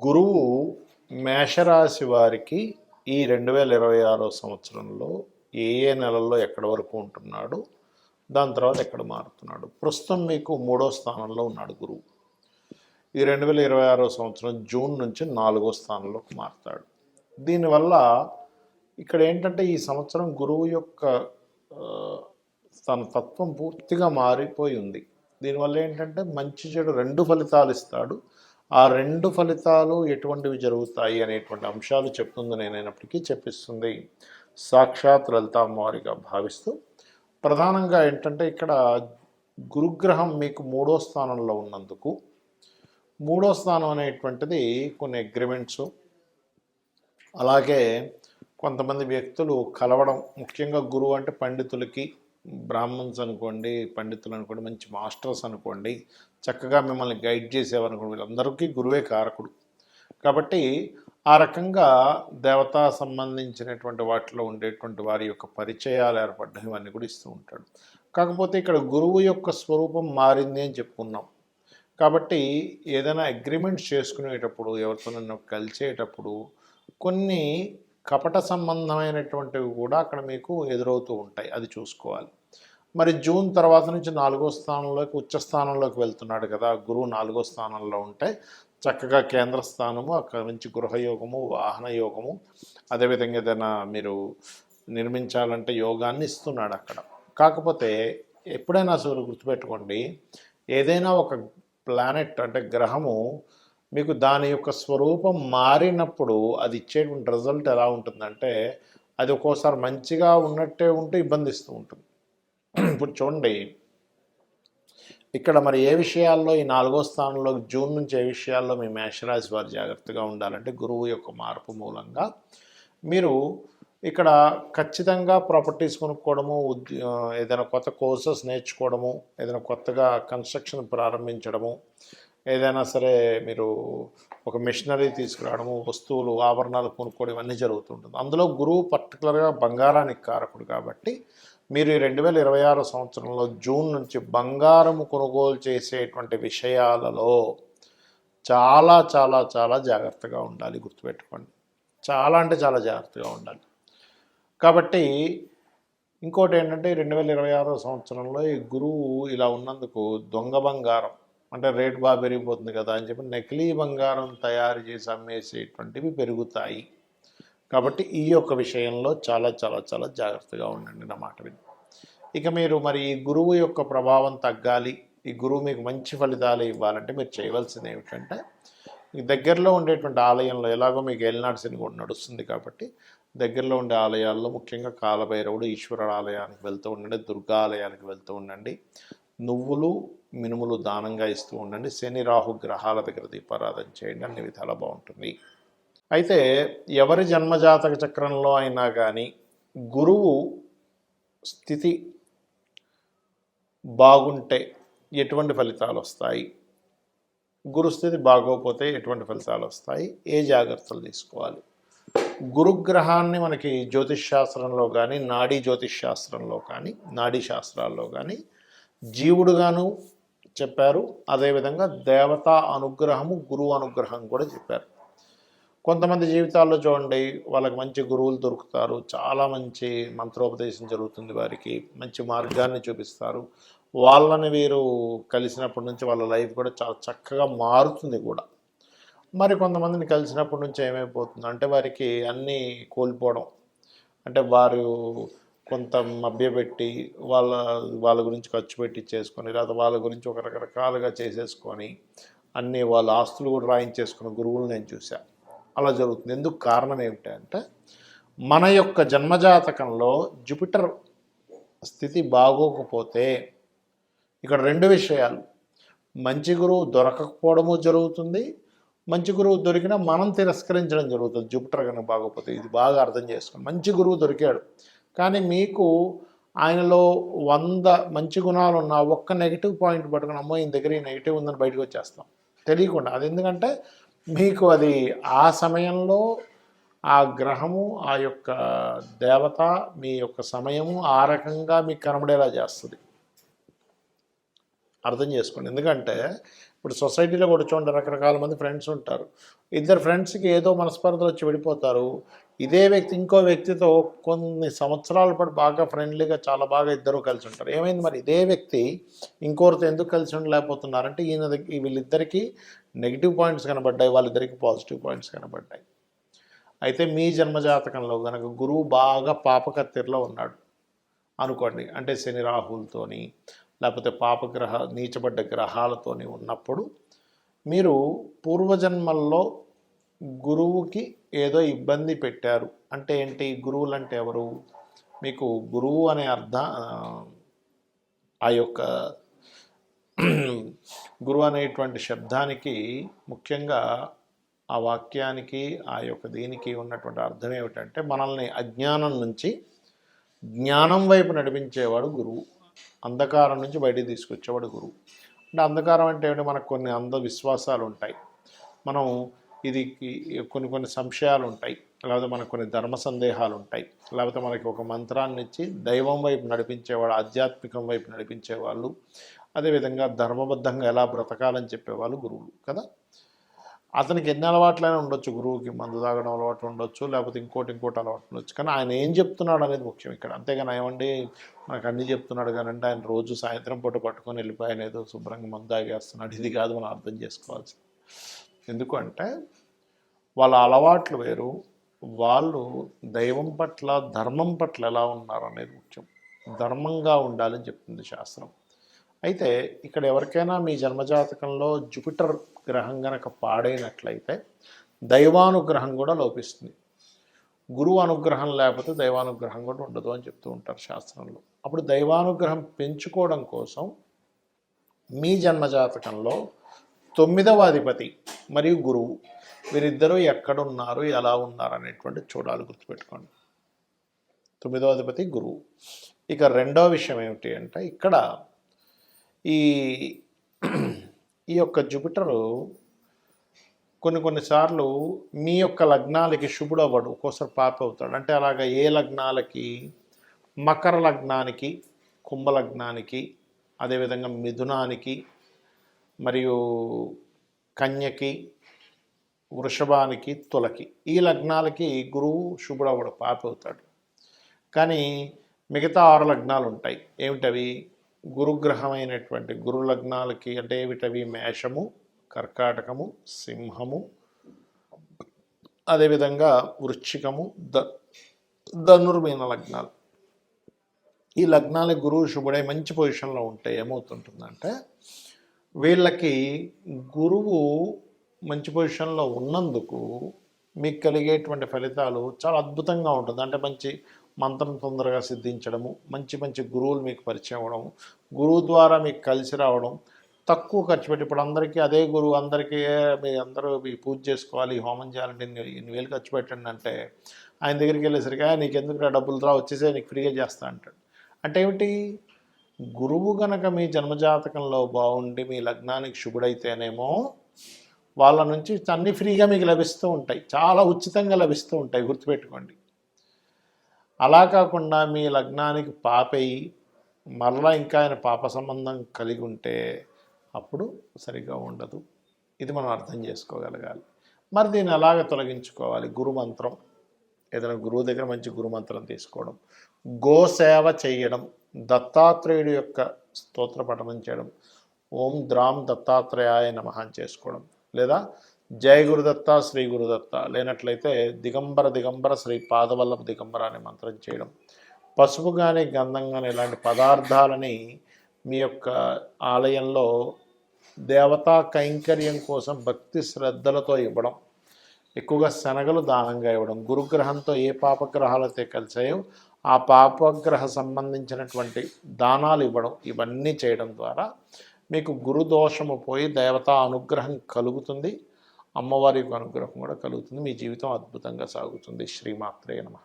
గురువు మేషరాశి వారికి ఈ రెండు వేల ఇరవై ఆరో సంవత్సరంలో ఏ ఏ నెలల్లో ఎక్కడ వరకు ఉంటున్నాడు దాని తర్వాత ఎక్కడ మారుతున్నాడు. ప్రస్తుతం మీకు మూడో స్థానంలో ఉన్నాడు గురువు. ఈ రెండు వేల ఇరవై ఆరో సంవత్సరం జూన్ నుంచి నాలుగో స్థానంలోకి మారుతాడు. దీనివల్ల ఇక్కడ ఏంటంటే ఈ సంవత్సరం గురువు యొక్క తన తత్వం పూర్తిగా మారిపోయి ఉంది. దీనివల్ల ఏంటంటే మంచి చెడు రెండు ఫలితాలు ఇస్తాడు. ఆ రెండు ఫలితాలు ఎటువంటివి జరుగుతాయి అనేటువంటి అంశాలు చెప్తుంది నేనైనప్పటికీ చెప్పిస్తుంది. సాక్షాత్ లలిత అమ్మవారిగా భావిస్తూ ప్రధానంగా ఏంటంటే ఇక్కడ గురుగ్రహం మీకు మూడో స్థానంలో ఉన్నందుకు మూడో స్థానం అనేటువంటిది కొన్ని అగ్రిమెంట్స్ అలాగే కొంతమంది వ్యక్తులు కలవడం ముఖ్యంగా గురువు అంటే పండితులకి బ్రాహ్మణ్స్ అనుకోండి పండితులు అనుకోండి మంచి మాస్టర్స్ అనుకోండి చక్కగా మిమ్మల్ని గైడ్ చేసేవారనుకోండి వీళ్ళందరికీ గురువే కారకుడు. కాబట్టి ఆ రకంగా దేవతా సంబంధించినటువంటి వాటిలో ఉండేటువంటి వారి యొక్క పరిచయాలు ఏర్పడ్డం ఇవన్నీ కూడా ఇస్తూ ఉంటాడు. కాకపోతే ఇక్కడ గురువు యొక్క స్వరూపం మారింది అని చెప్పుకున్నాం. కాబట్టి ఏదైనా అగ్రిమెంట్స్ చేసుకునేటప్పుడు ఎవరితోనైనా కలిసేటప్పుడు కొన్ని కపట సంబంధమైనటువంటివి కూడా అక్కడ మీకు ఎదురవుతూ ఉంటాయి అది చూసుకోవాలి. మరి జూన్ తర్వాత నుంచి నాలుగో స్థానంలోకి ఉచ్చ స్థానంలోకి వెళ్తున్నాడు కదా. గురువు నాలుగో స్థానంలో ఉంటే చక్కగా కేంద్ర స్థానము అక్కడ నుంచి గృహయోగము వాహన యోగము అదేవిధంగా ఏదైనా మీరు నిర్మించాలంటే యోగాన్ని ఇస్తున్నాడు అక్కడ. కాకపోతే ఎప్పుడైనా అసలు గుర్తుపెట్టుకోండి ఏదైనా ఒక ప్లానెట్ అంటే గ్రహము మీకు దాని యొక్క స్వరూపం మారినప్పుడు అది ఇచ్చేటువంటి రిజల్ట్ ఎలా ఉంటుందంటే అది ఒక్కోసారి మంచిగా ఉన్నట్టే ఉంటే ఇబ్బందిస్తూ ఉంటుంది. ఇప్పుడు చూడండి. ఇక్కడ మరి ఏ విషయాల్లో ఈ నాలుగో స్థానంలో జూన్ నుంచి ఏ విషయాల్లో మీ మేషరాశి వారు జాగ్రత్తగా ఉండాలంటే గురువు యొక్క మార్పు మూలంగా మీరు ఇక్కడ ఖచ్చితంగా ప్రాపర్టీస్ కొనుక్కోవడము ఏదైనా కొత్త కోర్సెస్ నేర్చుకోవడము ఏదైనా కొత్తగా కన్స్ట్రక్షన్ ప్రారంభించడము ఏదైనా సరే మీరు ఒక మిషనరీ తీసుకురావడము వస్తువులు ఆభరణాలు కొనుక్కోవడం ఇవన్నీ జరుగుతుంటుంది అందులో గురువు పర్టికులర్గా బంగారానికి కారకుడు కాబట్టి మీరు ఈ రెండు వేల ఇరవై ఆరు సంవత్సరంలో జూన్ నుంచి బంగారం కొనుగోలు చేసేటువంటి విషయాలలో చాలా చాలా చాలా జాగ్రత్తగా ఉండాలి గుర్తుపెట్టుకోండి. చాలా అంటే చాలా జాగ్రత్తగా ఉండాలి. కాబట్టి ఇంకోటి ఏంటంటే రెండు వేల ఇరవై ఆరో సంవత్సరంలో ఈ గురువు ఇలా ఉన్నందుకు దొంగ బంగారం అంటే రేటు బాగా పెరిగిపోతుంది కదా అని చెప్పి నకిలీ బంగారం తయారు చేసి అమ్మేసేటువంటివి పెరుగుతాయి. కాబట్టి ఈ యొక్క విషయంలో చాలా చాలా చాలా జాగ్రత్తగా ఉండండి నా మాట విని. ఇక మీరు మరి ఈ గురువు యొక్క ప్రభావం తగ్గాలి ఈ గురువు మీకు మంచి ఫలితాలు ఇవ్వాలంటే మీరు చేయవలసింది ఏమిటంటే దగ్గరలో ఉండేటువంటి ఆలయంలో ఎలాగో మీకు ఏలినాడు సినిమా కూడా నడుస్తుంది కాబట్టి దగ్గరలో ఉండే ఆలయాల్లో ముఖ్యంగా కాలభైరవుడు ఈశ్వరుడు ఆలయానికి వెళ్తూ ఉండండి దుర్గా ఆలయానికి వెళ్తూ ఉండండి నువ్వులు మినుములు దానంగా ఇస్తూ ఉండండి శని రాహు గ్రహాల దగ్గర దీపారాధన చేయండి అన్ని విధాలా బాగుంటుంది. అయితే ఎవరి జన్మజాతక చక్రంలో అయినా కానీ గురువు స్థితి బాగుంటే ఎటువంటి ఫలితాలు వస్తాయి? గురుస్థితి బాగోకపోతే ఎటువంటి ఫలితాలు వస్తాయి? ఏ జాగ్రత్తలు తీసుకోవాలి? గురుగ్రహాన్ని మనకి జ్యోతిష్ శాస్త్రంలో కానీ నాడీ జ్యోతిష్ శాస్త్రంలో కానీ నాడీ శాస్త్రాల్లో కానీ జీవుడుగాను చెప్పారు. అదేవిధంగా దేవతా అనుగ్రహము గురువు అనుగ్రహం కూడా చెప్పారు. కొంతమంది జీవితాల్లో చూడండి వాళ్ళకి మంచి గురువులు దొరుకుతారు. చాలా మంచి మంత్రోపదేశం జరుగుతుంది వారికి. మంచి మార్గాన్ని చూపిస్తారు. వాళ్ళని వీరు కలిసినప్పటి నుంచి వాళ్ళ లైఫ్ కూడా చాలా చక్కగా మారుతుంది కూడా. మరి కొంతమందిని కలిసినప్పటి నుంచి ఏమైపోతుంది? అంటే వారికి అన్నీ కోల్పోవడం. అంటే వారు కొంత మభ్యపెట్టి వాళ్ళ వాళ్ళ గురించి ఖర్చు పెట్టి చేసుకొని లేదా వాళ్ళ గురించి ఒక రకరకాలుగా చేసేసుకొని అన్నీ వాళ్ళ ఆస్తులు కూడా రాయించేసుకున్న గురువులు నేను చూశాను అలా జరుగుతుంది. ఎందుకు కారణం ఏమిటంటే మన యొక్క జన్మజాతకంలో జుపిటర్ స్థితి బాగోకపోతే ఇక్కడ రెండు విషయాలు. మంచి గురువు దొరకకపోవడము జరుగుతుంది. మంచి గురువు దొరికినా మనం తిరస్కరించడం జరుగుతుంది. జూపిటర్ కనుక బాగోకపోతే ఇది బాగా అర్థం చేసుకోండి. మంచి గురువు దొరికాడు. కానీ మీకు ఆయనలో వంద మంచి గుణాలు ఉన్న ఒక్క నెగిటివ్ పాయింట్ పట్టుకుని అమ్మో ఈయన దగ్గర ఈ నెగిటివ్ ఉందని బయటకు వచ్చేస్తాం. తెలియకుండా. అది ఎందుకంటే మీకు అది ఆ సమయంలో ఆ గ్రహము ఆ యొక్క దేవత మీ యొక్క సమయము ఆ రకంగా మీకు కనబడేలా చేస్తుంది. అర్థం చేసుకోండి. ఎందుకంటే ఇప్పుడు సొసైటీలో కూడా చూడండి రకరకాల మంది ఫ్రెండ్స్ ఉంటారు. ఇద్దరు ఫ్రెండ్స్కి ఏదో మనస్పర్ధలు వచ్చి విడిపోతారు ఇదే వ్యక్తి ఇంకో వ్యక్తితో కొన్ని సంవత్సరాల పాటు బాగా ఫ్రెండ్లీగా చాలా బాగా ఇద్దరు కలిసి ఉంటారు. ఏమైంది మరి? ఇదే వ్యక్తి ఇంకోరితో ఎందుకు కలిసి ఉండలేకపోతున్నారంటే ఈయన వీళ్ళిద్దరికీ నెగిటివ్ పాయింట్స్ కనబడ్డాయి వాళ్ళిద్దరికి పాజిటివ్ పాయింట్స్ కనబడ్డాయి. అయితే మీ జన్మజాతకంలో కనుక గురువు బాగా పాపకత్తిరిలో ఉన్నాడు అనుకోండి అంటే శని రాహులతోని లేకపోతే పాపగ్రహ నీచబడ్డ గ్రహాలతోని ఉన్నప్పుడు మీరు పూర్వజన్మల్లో గురువుకి ఏదో ఇబ్బంది పెట్టారు. అంటే ఏంటి? గురువులు అంటే ఎవరు? మీకు గురువు అనే అర్థ ఆ యొక్క గురువు అనేటువంటి శబ్దానికి ముఖ్యంగా ఆ వాక్యానికి ఆ యొక్క దీనికి ఉన్నటువంటి అర్థం ఏమిటంటే మనల్ని అజ్ఞానం నుంచి జ్ఞానం వైపు నడిపించేవాడు గురువు. అంధకారం నుంచి బయటికి తీసుకొచ్చేవాడు గురువు. అంటే అంధకారం అంటే ఏమిటి? మనకు కొన్ని అంధవిశ్వాసాలు ఉంటాయి. మనం ఇది కొన్ని కొన్ని సంశయాలు ఉంటాయి లేకపోతే మనకు కొన్ని ధర్మ సందేహాలు ఉంటాయి లేకపోతే మనకి ఒక మంత్రాన్ని ఇచ్చి దైవం వైపు నడిపించేవాడు ఆధ్యాత్మికం వైపు నడిపించేవాళ్ళు అదేవిధంగా ధర్మబద్ధంగా ఎలా బ్రతకాలని చెప్పేవాళ్ళు గురువులు కదా? అతనికి ఎన్ని అలవాట్లైనా ఉండొచ్చు గురువుకి మందు తాగడం అలవాటు ఉండొచ్చు లేకపోతే ఇంకోటి ఇంకోటి అలవాటు ఉండొచ్చు. కానీ ఆయన ఏం చెప్తున్నాడు అనేది ముఖ్యం ఇక్కడ. అంతేగాని ఏమండి మనకు అన్నీ చెప్తున్నాడు కానీ ఆయన రోజు సాయంత్రం పూట పట్టుకొని వెళ్ళిపోయాను ఏదో శుభ్రంగా మందు తాగేస్తున్నాడు. ఇది కాదు మనం అర్థం చేసుకోవాల్సి ఎందుకంటే వాళ్ళ అలవాట్లు వేరు వాళ్ళు దైవం పట్ల ధర్మం పట్ల ఎలా ఉన్నారు అనేది ముఖ్యం. ధర్మంగా ఉండాలని చెప్తుంది శాస్త్రం. అయితే ఇక్కడ ఎవరికైనా మీ జన్మజాతకంలో జూపిటర్ గ్రహం గనక పాడైనట్లయితే దైవానుగ్రహం కూడా లోపిస్తుంది. గురువు అనుగ్రహం లేకపోతే దైవానుగ్రహం కూడా ఉండదు అని చెప్తూ ఉంటారు శాస్త్రంలో. అప్పుడు దైవానుగ్రహం పెంచుకోవడం కోసం మీ జన్మజాతకంలో తొమ్మిదవ అధిపతి మరియు గురువు. వీరిద్దరూ ఎక్కడున్నారు ఎలా ఉన్నారు అనేటువంటి చూడాలి గుర్తుపెట్టుకోండి. తొమ్మిదో అధిపతి గురువు. ఇక రెండవ విషయం ఏమిటి అంటే ఇక్కడ ఈ ఈ యొక్క జూపిటరు కొన్ని కొన్నిసార్లు మీ యొక్క లగ్నాలకి శుభుడు అవ్వడు ఒక్కోసారి పాప అవుతాడు అంటే అలాగా ఏ లగ్నాలకి? మకర లగ్నానికి కుంభ లగ్నానికి అదేవిధంగా మిథునానికి మరియు కన్యకి వృషభానికి తులకి. ఈ లగ్నాలకి గురువు శుభుడు అవ్వడు పాప అవుతాడు కానీ మిగతా ఆరు లగ్నాలు ఉంటాయి ఏమిటవి? గురుగ్రహమైనటువంటి గురు లగ్నాలకి అంటే ఏమిటవి? మేషము కర్కాటకము సింహము అదేవిధంగా వృశ్చికము ద ధనుర్మీన లగ్నాలు. ఈ లగ్నాలకి గురువు శుభుడై మంచి పొజిషన్లో ఉంటే ఏమవుతుంటుందంటే వీళ్ళకి గురువు మంచి పొజిషన్లో ఉన్నందుకు మీకు కలిగేటువంటి ఫలితాలు చాలా అద్భుతంగా ఉంటుంది. అంటే మంచి మంత్రం తొందరగా సిద్ధించడము మంచి మంచి గురువులు మీకు పరిచయం అవ్వడం గురువు ద్వారా మీకు కలిసి రావడం తక్కువ ఖర్చు పెట్టి ఇప్పుడు అందరికీ అదే గురువు అందరికీ మీ అందరూ మీ పూజ చేసుకోవాలి హోమం చేయాలంటే ఎన్ని వేలు ఖర్చు పెట్టండి అంటే ఆయన దగ్గరికి వెళ్ళేసరికి "ఆ, నీకు ఎందుకు రా డబ్బులు రా వచ్చేసే నీకు ఫ్రీగా చేస్తా అంటాడు. అంటే ఏమిటి? గురువు గనక మీ జన్మజాతకంలో బాగుండి మీ లగ్నానికి శుభుడైతేనేమో వాళ్ళ నుంచి అన్ని ఫ్రీగా మీకు లభిస్తూ ఉంటాయి. చాలా ఉచితంగా లభిస్తూ ఉంటాయి గుర్తుపెట్టుకోండి. అలా కాకుండా మీ లగ్నానికి పాపయి మరలా ఇంకా ఆయన పాప సంబంధం కలిగి ఉంటే అప్పుడు సరిగా ఉండదు. ఇది మనం అర్థం చేసుకోగలగాలి. మరి దీన్ని ఎలాగ తొలగించుకోవాలి? గురుమంత్రం ఏదైనా గురువు దగ్గర మంచి గురుమంత్రం తీసుకోవడం. గోసేవ చేయడం. దత్తాత్రేయుడి యొక్క స్తోత్ర పఠనం చేయడం ఓం ద్రాం దత్తాత్రేయాయ నమహం చేసుకోవడం లేదా జయ గురుదత్త శ్రీ గురుదత్త లేనట్లయితే దిగంబర దిగంబర శ్రీ పాదవల్లభ దిగంబర అనే మంత్రం చేయడం. పసుపు కానీ గంధం కానీ ఇలాంటి పదార్థాలని మీ యొక్క ఆలయంలో దేవతా కైంకర్యం కోసం భక్తి శ్రద్ధలతో ఇవ్వడం ఎక్కువగా శనగలు దానంగా ఇవ్వడం గురుగ్రహంతో ఏ పాపగ్రహాలైతే కలిసాయో ఆ పాపగ్రహ సంబంధించినటువంటి దానాలు ఇవ్వడం ఇవన్నీ చేయడం ద్వారా మీకు గురు దోషము పోయి దేవతా అనుగ్రహం కలుగుతుంది. అమ్మవారి యొక్క అనుగ్రహం కూడా కలుగుతుంది. మీ జీవితం అద్భుతంగా సాగుతుంది. శ్రీమాత్రే నమ.